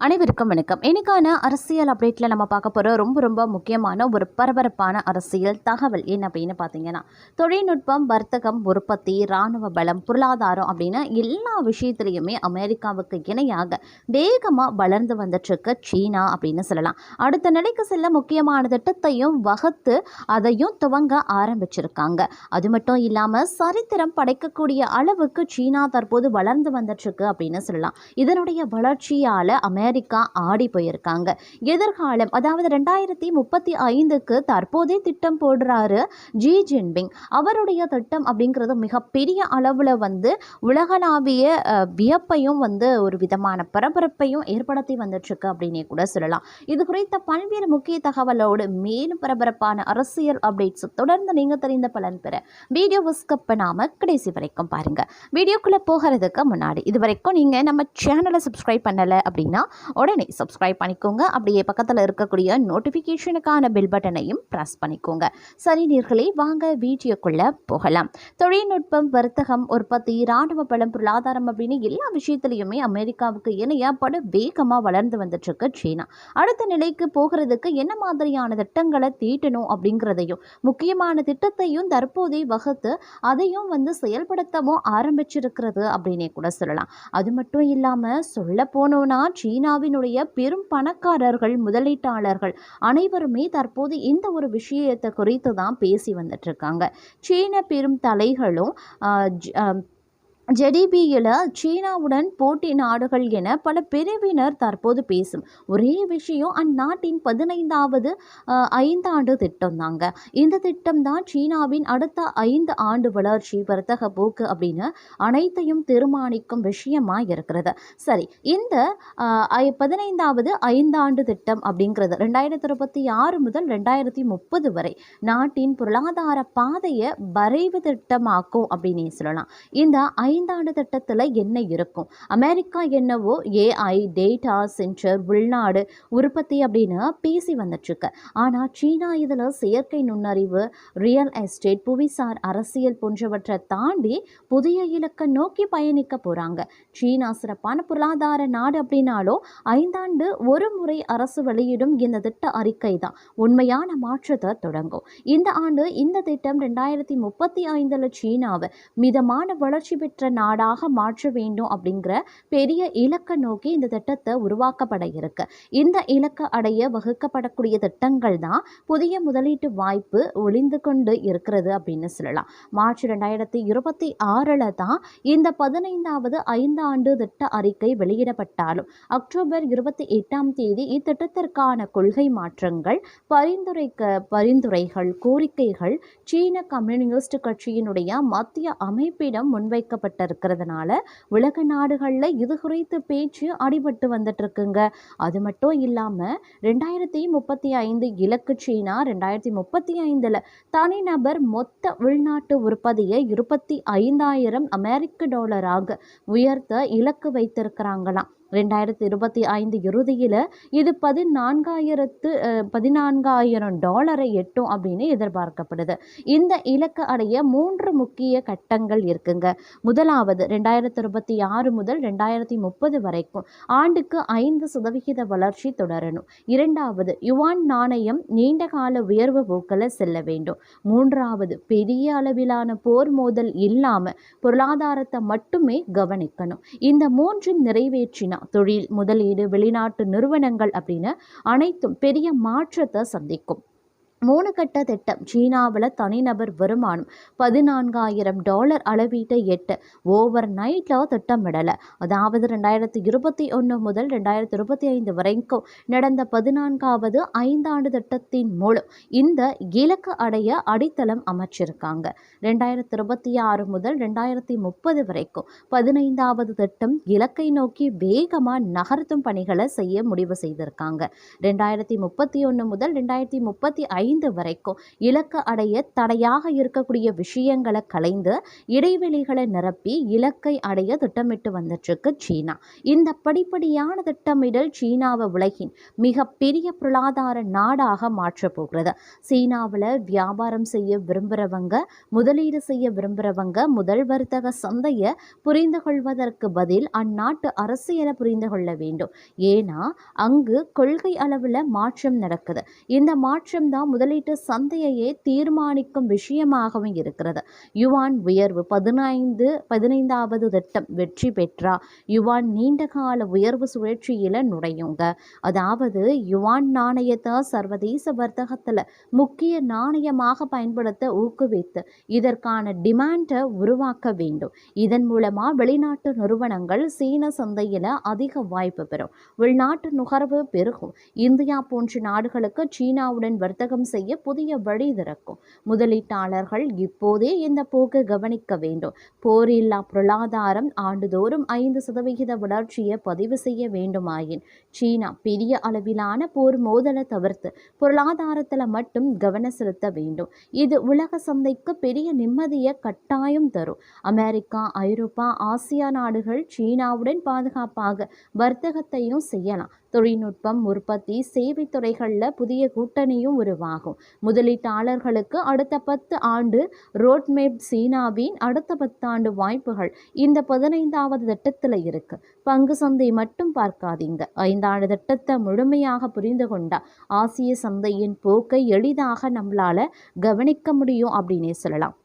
அனைவருக்கும் வணக்கம். இன்னைக்கான அரசியல் அப்டேட்டில் நம்ம பார்க்க போகிற ரொம்ப ரொம்ப முக்கியமான ஒரு பரபரப்பான அரசியல் தகவல் என்ன அப்படின்னு பார்த்தீங்கன்னா தொழில்நுட்பம் வர்த்தகம் உற்பத்தி இராணுவ பலம் பொருளாதாரம் அப்படின்னு எல்லா விஷயத்துலையுமே அமெரிக்காவுக்கு இணையாக வேகமாக வளர்ந்து வந்துட்டுருக்கு சீனா அப்படின்னு சொல்லலாம். அடுத்த நிலைக்கு செல்ல முக்கியமான திட்டத்தையும் வகுத்து அதையும் துவங்க ஆரம்பிச்சிருக்காங்க. அது மட்டும் இல்லாமல் சரித்திரம் படைக்கக்கூடிய அளவுக்கு சீனா தற்போது வளர்ந்து வந்துட்டுருக்கு அப்படின்னு சொல்லலாம். இதனுடைய வளர்ச்சியால் அமெரிக்கா அமெரிக்கா ஆடி போயிருக்காங்க. எதிர்காலம் அதாவது ரெண்டாயிரத்தி முப்பத்தி ஐந்துக்கு தற்போதே திட்டம் போடுறாரு ஜி ஜின்பிங். அவருடைய திட்டம் அப்படிங்கிறது மிகப்பெரிய அளவில் வந்து உலகளாவிய வியப்பையும் வந்து ஒரு விதமான பரபரப்பையும் ஏற்படுத்தி வந்துட்டுருக்கு அப்படின்னே கூட சொல்லலாம். இது குறித்த பல்வேறு முக்கிய தகவலோடு மேலும் பரபரப்பான அரசியல் அப்டேட்ஸ் தொடர்ந்து நீங்கள் தெரிந்த பலன் பெற வீடியோவை ஸ்கிப் பண்ணாமல் கடைசி வரைக்கும் பாருங்கள் வீடியோக்குள்ளே போகிறதுக்கு முன்னாடி இது வரைக்கும் நீங்கள் நம்ம சேனலை சப்ஸ்கிரைப் பண்ணலை அப்படின்னா உடனே சப்ஸ்கிரைப் பண்ணிக்கோங்க. அப்படியே பக்கத்தில் இருக்கக்கூடிய நோட்டிஃபிகேஷனுக்கான பெல் பட்டனையும் ப்ரெஸ் பண்ணிக்கோங்க. சரி நீர்களே வாங்க வீடியோக்குள்ளே போகலாம். தொழில்நுட்பம் வர்த்தகம் உற்பத்தி இராணுவ பலம் பொருளாதாரம் அப்படின்னு எல்லா விஷயத்துலையுமே அமெரிக்காவுக்கு இணையாக படு வேகமாக வளர்ந்து வந்துட்டுருக்கு சீனா. அடுத்த நிலைக்கு போகிறதுக்கு என்ன மாதிரியான திட்டங்களை தீட்டணும் அப்படிங்கிறதையும் முக்கியமான திட்டத்தையும் தற்போதை வகுத்து அதையும் வந்து செயல்படுத்தவும் ஆரம்பிச்சிருக்கிறது அப்படின்னே கூட சொல்லலாம். அது மட்டும் இல்லாமல் சொல்ல போனோம்னா சீனாவினுடைய பெரும் பணக்காரர்கள் முதலீட்டாளர்கள் அனைவருமே தற்போது இந்த ஒரு விஷயத்தை குறித்து தான் பேசி வந்துட்டு இருக்காங்க. சீன பெரும் தலைகளும் ஆஹ், ஜெடிபியில் சீனாவுடன் போட்டி நாடுகள் என பல பிரிவினர் தற்போது பேசும். ஒரே விஷயம் அந்நாட்டின் பதினைந்தாவது ஐந்தாண்டு திட்டம் தாங்க இந்த திட்டம் தான் சீனாவின் அடுத்த ஐந்து ஆண்டு வளர்ச்சி வர்த்தக போக்கு அப்படின்னு அனைத்தையும் தீர்மானிக்கும் விஷயமா இருக்கிறது. சரி இந்த ஐ- பதினைந்தாவது ஐந்தாண்டு திட்டம் அப்படிங்கிறது ரெண்டாயிரத்தி இருபத்தி ஆறு முதல் ரெண்டாயிரத்தி முப்பது வரை நாட்டின் பொருளாதார பாதையை வரைவு திட்டமாக்கும் அப்படின்னு சொல்லலாம். இந்த ஐந்தாண்டு திட்டத்தில் என்ன இருக்கும்? அமெரிக்கா என்னவோ ஏஐ டேட்டா சென்டர் உள்நாடு உற்பத்தி அப்படின்னு பேசி வந்துட்டுருக்கு. ஆனால் சீனா இதில் செயற்கை நுண்ணறிவு ரியல் எஸ்டேட் புவிசார் அரசியல் போன்றவற்றை தாண்டி புதிய இலக்கை நோக்கி பயணிக்க போகிறாங்க சீனா சிறப்பான பொருளாதார நாடு அப்படின்னாலும் ஐந்தாண்டு ஒரு முறை அரசு வெளியிடும் இந்த திட்ட அறிக்கை தான் உண்மையான மாற்றத்தை தொடங்கும். இந்த ஆண்டு இந்த திட்டம் ரெண்டாயிரத்தி முப்பத்தி ஐந்தில் சீனாவை மிதமான வளர்ச்சி பெற்ற பெற்ற நாடாக மாற்ற வேண்டும் அப்படிங்கிற பெரிய இலக்கை நோக்கி இந்த திட்டத்தை உருவாக்கப்பட இருக்கு. இந்த இலக்கை அடைய வகுக்கப்படக்கூடிய திட்டங்கள் தான் புதிய முதலீட்டு வாய்ப்பு ஒளிந்து கொண்டு இருக்கிறது அப்படின்னு சொல்லலாம். மார்ச் ரெண்டாயிரத்தி இருபத்தி ஆறில் தான் இந்த பதினைந்தாவது ஐந்தாண்டு திட்ட அறிக்கை வெளியிடப்பட்டாலும் அக்டோபர் இருபத்தி எட்டாம் தேதி இத்திட்டத்திற்கான கொள்கை மாற்றங்கள் பரிந்துரைக்க பரிந்துரைகள் கோரிக்கைகள் சீன கம்யூனிஸ்ட் கட்சியினுடைய மத்திய அமைப்பிடம் முன்வைக்கப்பட்டு இருக்கிறதுனால உலக நாடுகளில் இது குறித்து பேச்சு அடிபட்டு வந்துட்டுருக்குங்க. அது மட்டும் இல்லாமல் ரெண்டாயிரத்தி முப்பத்தி ஐந்து இலக்கு சீனா ரெண்டாயிரத்தி முப்பத்தி ஐந்தில் தனிநபர் மொத்த உள்நாட்டு உற்பத்தியை இருபத்தி ஐந்தாயிரம் அமெரிக்க டாலராக உயர்த்த இலக்கு வைத்திருக்கிறாங்களாம். ரெண்டாயிரத்தி இருபத்தி ஐந்து இறுதியில் இது பதினான்காயிரத்து பதினான்காயிரம் டாலரை எட்டும் அப்படின்னு எதிர்பார்க்கப்படுது. இந்த இலக்கு அடைய மூன்று முக்கிய கட்டங்கள் இருக்குங்க. முதலாவது ரெண்டாயிரத்தி இருபத்தி ஆறு முதல் ரெண்டாயிரத்தி முப்பது வரைக்கும் ஆண்டுக்கு ஐந்து சதவிகித வளர்ச்சி தொடரணும். இரண்டாவது யுவான் நாணயம் நீண்ட கால உயர்வு போக்கில் செல்ல வேண்டும். மூன்றாவது பெரிய அளவிலான போர் மோதல் இல்லாமல் பொருளாதாரத்தை மட்டுமே கவனிக்கணும். இந்த மூன்றும் நிறைவேற்றினா தொழில் முதலீடு வெளிநாட்டு நிறுவனங்கள் அப்படின்னு அனைத்தும் பெரிய மாற்றத்தை சந்திக்கும். மூணு கட்ட திட்டம். சீனாவில் தனிநபர் வருமானம் பதினான்காயிரம் டாலர் அளவீட்டை எட்டு. ஓவர் நைட்டில் திட்டமிடலை. அதாவது ரெண்டாயிரத்தி இருபத்தி ஒன்று முதல் ரெண்டாயிரத்தி இருபத்தி ஐந்து வரைக்கும் நடந்த பதினான்காவது ஐந்தாண்டு திட்டத்தின் மூலம் இந்த இலக்கு அடைய அடித்தளம் அமைச்சிருக்காங்க. ரெண்டாயிரத்தி இருபத்தி ஆறு முதல் ரெண்டாயிரத்தி முப்பது வரைக்கும் பதினைந்தாவது திட்டம் இலக்கை நோக்கி வேகமாக நகர்த்தும் பணிகளை செய்ய முடிவு செய்திருக்காங்க. ரெண்டாயிரத்தி முப்பத்தி ஒன்று முதல் ரெண்டாயிரத்தி முப்பத்தி ஐந்து ஐந்து வரைக்கும் இலக்கு அடைய தடையாக இருக்கக்கூடிய விஷயங்களை கலைந்து இடைவெளிகளை நிரப்பி இலக்கை அடைய திட்டமிட்டு வந்துட்டுருக்கு சீனா. இந்த படிப்படியான திட்டமிடல் சீனாவை உலகின் மிகப்பெரிய பொருளாதார நாடாக மாற்றப் போகிறது. சீனாவில் வியாபாரம் செய்ய விரும்புகிறவங்க முதலீடு செய்ய விரும்புகிறவங்க முதல் வர்த்தக சந்தையை புரிந்து கொள்வதற்கு பதில் அந்நாட்டு அரசியலை புரிந்து கொள்ள வேண்டும். ஏன்னா அங்கு கொள்கை அளவில் மாற்றம் நடக்குது. இந்த மாற்றம் தான் முதலீட்டு சந்தையையே தீர்மானிக்கும் விஷயமாகவும் இருக்கிறது. யுவான் உயர்வு பதினைந்து பதினைந்தாவது திட்டம் வெற்றி பெற்றா யுவான் நீண்ட கால உயர்வு சுழற்சியில் நுழையுங்க. அதாவது யுவான் நாணயத்தை சர்வதேச வர்த்தகத்தில் முக்கிய நாணயமாக பயன்படுத்த ஊக்குவித்து இதற்கான டிமாண்டை உருவாக்க வேண்டும். இதன் மூலமாக வெளிநாட்டு நிறுவனங்கள் சீன சந்தையில் அதிக வாய்ப்பு பெறும். உள்நாட்டு நுகர்வு பெருகும். இந்தியா போன்ற நாடுகளுக்கு சீனாவுடன் வர்த்தகம் செய்ய புதிய வழி திறக்கும். முதலீட்டாளர்கள் இப்போதே இந்த போக்கு கவனிக்க வேண்டும். போரில்லா பொருளாதாரம் ஆண்டுதோறும் ஐந்து சதவிகித வளர்ச்சியை பதிவு செய்ய வேண்டுமாயின் சீனா பெரிய அளவிலான போர் மோதலை தவிர்த்து பொருளாதாரத்தில் மட்டும் கவனம் செலுத்த வேண்டும். இது உலக சந்தைக்கு பெரிய நிம்மதியை கட்டாயம் தரும். அமெரிக்கா ஐரோப்பா ஆசியா நாடுகள் சீனாவுடன் பாதுகாப்பாக வர்த்தகத்தையும் செய்யலாம். தொழில்நுட்பம் உற்பத்தி சேவை துறைகளில் புதிய கூட்டணியும் உருவாகும். முதலீட்டாளர்களுக்கு அடுத்த பத்து ஆண்டு ரோட்மேப் சீனாவின் அடுத்த பத்தாண்டு வாய்ப்புகள் இந்த பதினைந்தாவது திட்டத்தில் இருக்கு. பங்கு சந்தை மட்டும் பார்க்காதீங்க. ஐந்தாண்டு திட்டத்தை முழுமையாக புரிந்து கொண்டா ஆசிய சந்தையின் போக்கை எளிதாக நம்மளால கவனிக்க முடியும் அப்படின்னே சொல்லலாம்.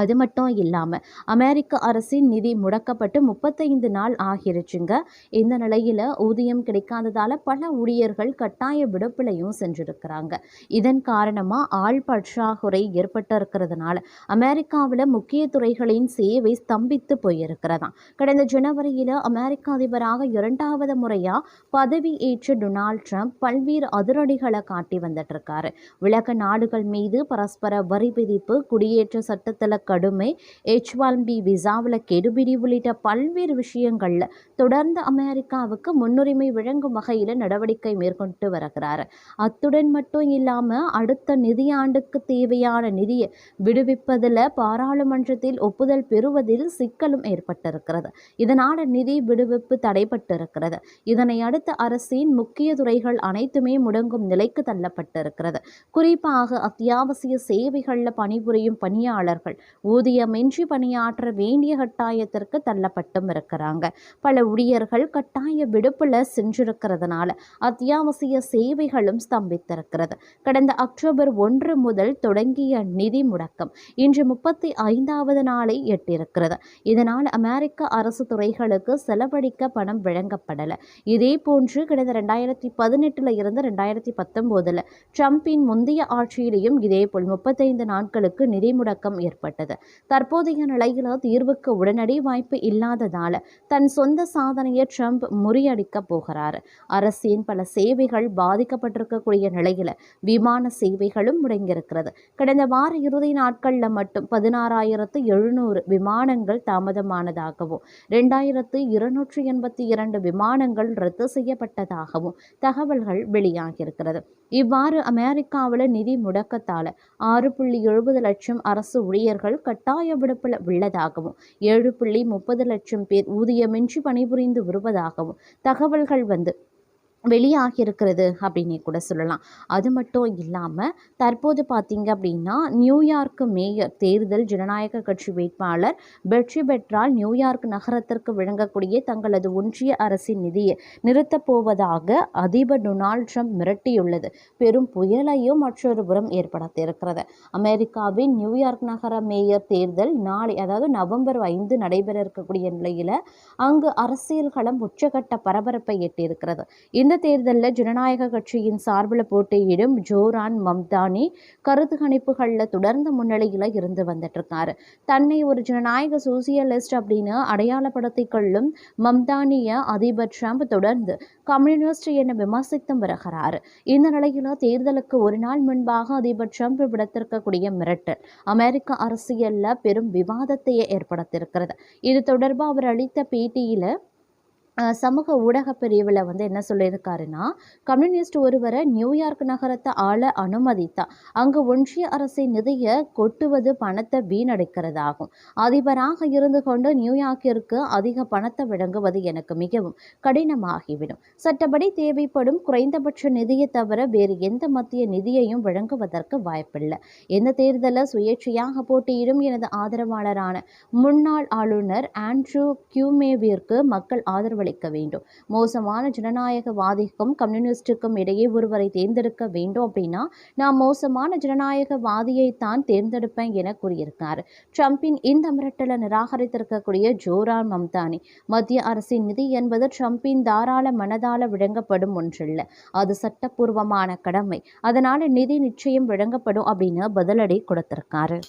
அது மட்டும் இல்லாமல் அமெரிக்க அரசின் நிதி முடக்கப்பட்டு முப்பத்தைந்து நாள் ஆகிருச்சுங்க. இந்த நிலையில் ஊதியம் கிடைக்காததால் பல ஊழியர்கள் கட்டாய விடுப்பிலையும் சென்றிருக்கிறாங்க. இதன் காரணமாக ஆள் பற்றாக்குறை ஏற்பட்டு இருக்கிறதுனால அமெரிக்காவில் முக்கிய துறைகளின் சேவை ஸ்தம்பித்து போயிருக்கிறதாம். கடந்த ஜனவரியில் அமெரிக்க அதிபராக இரண்டாவது முறையாக பதவி ஏற்ற டொனால்ட் ட்ரம்ப் பல்வேறு அதிரடிகளை காட்டி வந்துட்டு இருக்காரு. உலக நாடுகள் மீது பரஸ்பர வரி விதிப்பு குடியேற்ற சட்டத்தில் கடுமை. எச் ஒன் பி விசாவில் கெடுபிடி உள்ளிட்ட பல்வேறு விஷயங்களில் தொடர்ந்து அமெரிக்காவுக்கு முன்னுரிமை வழங்கும் வகையில் நடவடிக்கை மேற்கொண்டு வருகிறார். அத்துடன் மட்டும் இல்லாமல் அடுத்த நிதியாண்டுக்கு தேவையான நிதியை விடுவிப்பதில் பாராளுமன்றத்தில் ஒப்புதல் பெறுவதில் சிக்கலும் ஏற்பட்டிருக்கிறது. இதனால் நிதி விடுவிப்பு தடைபட்டிருக்கிறது இதனை அடுத்து அரசின் முக்கிய துறைகள் அனைத்துமே முடங்கும் நிலைக்கு தள்ளப்பட்டிருக்கிறது. குறிப்பாக அத்தியாவசிய சேவைகளில் பணிபுரியும் பணியாளர்கள் ஊதியமின்றி பணியாற்ற வேண்டிய கட்டாயத்திற்கு தள்ளப்பட்டும் இருக்கிறாங்க. பல ஊழியர்கள் கட்டாய விடுப்பில் சென்றிருக்கிறதுனால அத்தியாவசிய சேவைகளும் ஸ்தம்பித்திருக்கிறது. கடந்த அக்டோபர் ஒன்று முதல் தொடங்கிய நிதி முடக்கம் இன்று முப்பத்தி ஐந்தாவது நாளை எட்டிருக்கிறது இதனால் அமெரிக்க அரசு துறைகளுக்கு செலவழிக்க பணம் வழங்கப்படலை. இதே போன்று கடந்த ரெண்டாயிரத்தி பதினெட்டில் இருந்து ரெண்டாயிரத்தி பத்தொம்போதில் ட்ரம்பின் முந்தைய ஆட்சியிலேயும் இதேபோல் முப்பத்தைந்து நாட்களுக்கு நிதி முடக்கம் ஏற்பட்டது. தற்போதைய நிலையில் தீர்வுக்கு உடனடி வாய்ப்பு இல்லாததால் தன் சொந்த சாதனையை ட்ரம்ப் முறியடிக்க போகிறார். அரசின் பல சேவைகள் பாதிக்கப்பட்டிருக்கக்கூடிய நிலையில் விமான சேவைகளும் முடங்கியிருக்கிறது. கடந்த வார இறுதி நாட்களில் மட்டும் பதினாறாயிரத்து எழுநூறு விமானங்கள் தாமதமானதாகவும் ரெண்டாயிரத்து இருநூற்றி எண்பத்தி இரண்டு விமானங்கள் ரத்து செய்யப்பட்டதாகவும் தகவல்கள் வெளியாகியிருக்கிறது. இவ்வாறு அமெரிக்காவில் நிதி முடக்கத்தால் ஆறு புள்ளி எழுபது லட்சம் அரசு ஊழியர்கள் கட்டாய விடுப்பில் உள்ளதாகவும் ஏழு புள்ளி முப்பது லட்சம் பேர் ஊதியமின்றி பணிபுரிந்து வருவதாகவும் தகவல்கள் வந்து வெளியாகியிருக்கிறது அப்படின்னே கூட சொல்லலாம். அது மட்டும் இல்லாமல் தற்போது பார்த்தீங்க அப்படின்னா நியூயார்க் மேயர் தேர்தல் ஜனநாயக கட்சி வேட்பாளர் வெற்றி பெற்றால் நியூயார்க் நகரத்திற்கு விளங்கக்கூடிய தங்களது ஒன்றிய அரசின் நிதியை நிறுத்தப் போவதாக அதிபர் டொனால்ட் ட்ரம்ப் மிரட்டியுள்ளது. பெரும் புயலையும் மற்றொரு புறம் ஏற்படுத்தியிருக்கிறது. அமெரிக்காவின் நியூயார்க் நகர மேயர் தேர்தல் நாளை அதாவது நவம்பர் ஐந்து நடைபெற இருக்கக்கூடிய நிலையில் அங்கு அரசியல் களம் உச்சகட்ட பரபரப்பை எட்டியிருக்கிறது. இந்த தேர்தலில் ஜனநாயக கட்சியின் சார்பில் போட்டியிடும் ஜோரான் மம்தானி கருத்து கணிப்புகளில் தொடர்ந்த முன்னிலையில் இருந்து வந்துட்டுருக்காரு. தன்னை ஒரு ஜனநாயக சோசியலிஸ்ட் அப்படின்னு அடையாளப்படுத்திக் கொள்ளும் மம்தானிய அதிபர் ட்ரம்ப் தொடர்ந்து கம்யூனிஸ்ட் என விமர்சித்தும் வருகிறார். இந்த நிலையில் தேர்தலுக்கு ஒரு நாள் முன்பாக அதிபர் ட்ரம்ப் விடுத்திருக்கக்கூடிய மிரட்டல் அமெரிக்க அரசியலில் பெரும் விவாதத்தையே ஏற்படுத்தியிருக்கிறது. இது தொடர்பாக அவர் அளித்த பேட்டியில் சமூக ஊடக பிரிவில் வந்து என்ன சொல்லியிருக்காருன்னா கம்யூனிஸ்ட் ஒருவரை நியூயார்க் நகரத்தை ஆள அனுமதித்தா அங்கு ஒன்றிய அரசின் நிதியை கொட்டுவது பணத்தை வீணடிக்கிறதாகும். அதிபராக இருந்து கொண்டு நியூயார்க்கிற்கு அதிக பணத்தை வழங்குவது எனக்கு மிகவும் கடினமாகிவிடும். சட்டப்படி தேவைப்படும் குறைந்தபட்ச நிதியை தவிர வேறு எந்த மத்திய நிதியையும் வழங்குவதற்கு வாய்ப்பில்லை. இந்த தேர்தலில் சுயேட்சையாக போட்டியிடும் எனது ஆதரவாளரான முன்னாள் ஆளுநர் ஆண்ட்ரூ கியூமேவிற்கு மக்கள் அளிக்க வேண்டும். மோசமான ஜனநாயகவாதிக்கும் கம்யூனிஸ்டுக்கும் இடையே ஒருவரை தேர்ந்தெடுக்க வேண்டும் அப்படின்னா நான் மோசமான ஜனநாயகவாதியை தான் தேர்ந்தெடுப்பேன் என கூறியிருக்கார். ட்ரம்பின் இந்த மிரட்டலை நிராகரித்திருக்கக்கூடிய ஜோரான் மம்தானி மத்திய அரசின் நிதி என்பது ட்ரம்பின் தாராள மனதால விளங்கப்படும் ஒன்றில்லை. அது சட்டப்பூர்வமான கடமை. அதனால நிதி நிச்சயம் வழங்கப்படும் அப்படின்னு பதிலடி கொடுத்திருக்காரு.